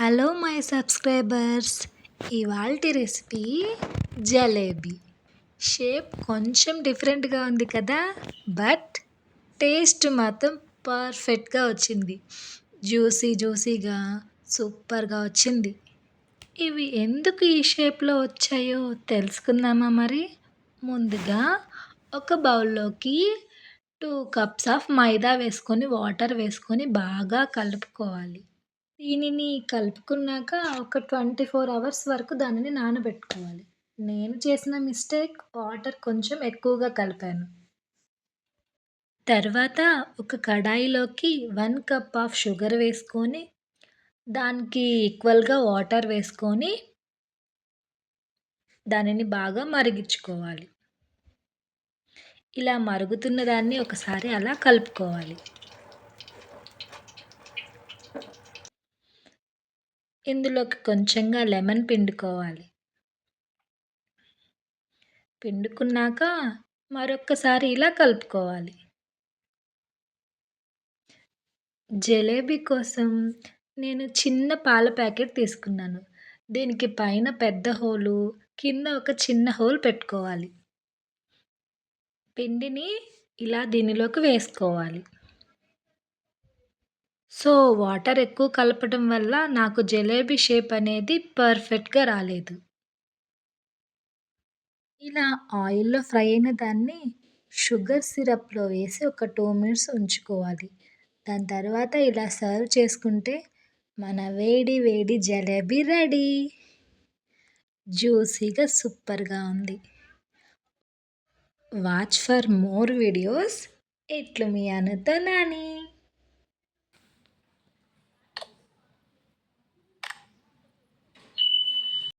Hello my subscribers ఇవాళ recipe jalebi. Shape కొంచెం డిఫరెంట్గా ఉంది కదా బట్ టేస్ట్ మాత్రం పర్ఫెక్ట్గా వచ్చింది. జ్యూసీ జ్యూసీగా సూపర్గా వచ్చింది. ఇవి ఎందుకు ఈ షేప్లో వచ్చాయో తెలుసుకుందామా మరి? ముందుగా ఒక బౌల్లోకి టూ కప్స్ ఆఫ్ మైదా వేసుకొని వాటర్ వేసుకొని బాగా కలుపుకోవాలి. దీనిని కలుపుకున్నాక ఒక ట్వంటీ ఫోర్ అవర్స్ వరకు దానిని నానబెట్టుకోవాలి. నేను చేసిన మిస్టేక్ వాటర్ కొంచెం ఎక్కువగా కలిపాను. తర్వాత ఒక కడాయిలోకి వన్ కప్ ఆఫ్ షుగర్ వేసుకొని దానికి ఈక్వల్గా వాటర్ వేసుకొని దానిని బాగా మరిగించుకోవాలి. ఇలా మరుగుతున్న దాన్ని ఒకసారి అలా కలుపుకోవాలి. ఇందులోకి కొంచెంగా లెమన్ పిండుకోవాలి. పిండుకున్నాక మరొక్కసారి ఇలా కలుపుకోవాలి. జలేబీ కోసం నేను చిన్న పాల ప్యాకెట్ తీసుకున్నాను. దీనికి పైన పెద్ద హోలు కింద ఒక చిన్న హోల్ పెట్టుకోవాలి. పిండిని ఇలా దీనిలోకి వేసుకోవాలి. సో వాటర్ ఎక్కువ కలపడం వల్ల నాకు జలేబీ షేప్ అనేది పర్ఫెక్ట్గా రాలేదు. ఇలా ఆయిల్లో ఫ్రై అయిన దాన్ని షుగర్ సిరప్లో వేసి ఒక టూ మినిట్స్ ఉంచుకోవాలి. దాని తర్వాత ఇలా సర్వ్ చేసుకుంటే మన వేడి వేడి జలేబీ రెడీ. జ్యూసీగా సూపర్గా ఉంది. Watch for more videos. ఎట్లు మీ అనుతో నాని.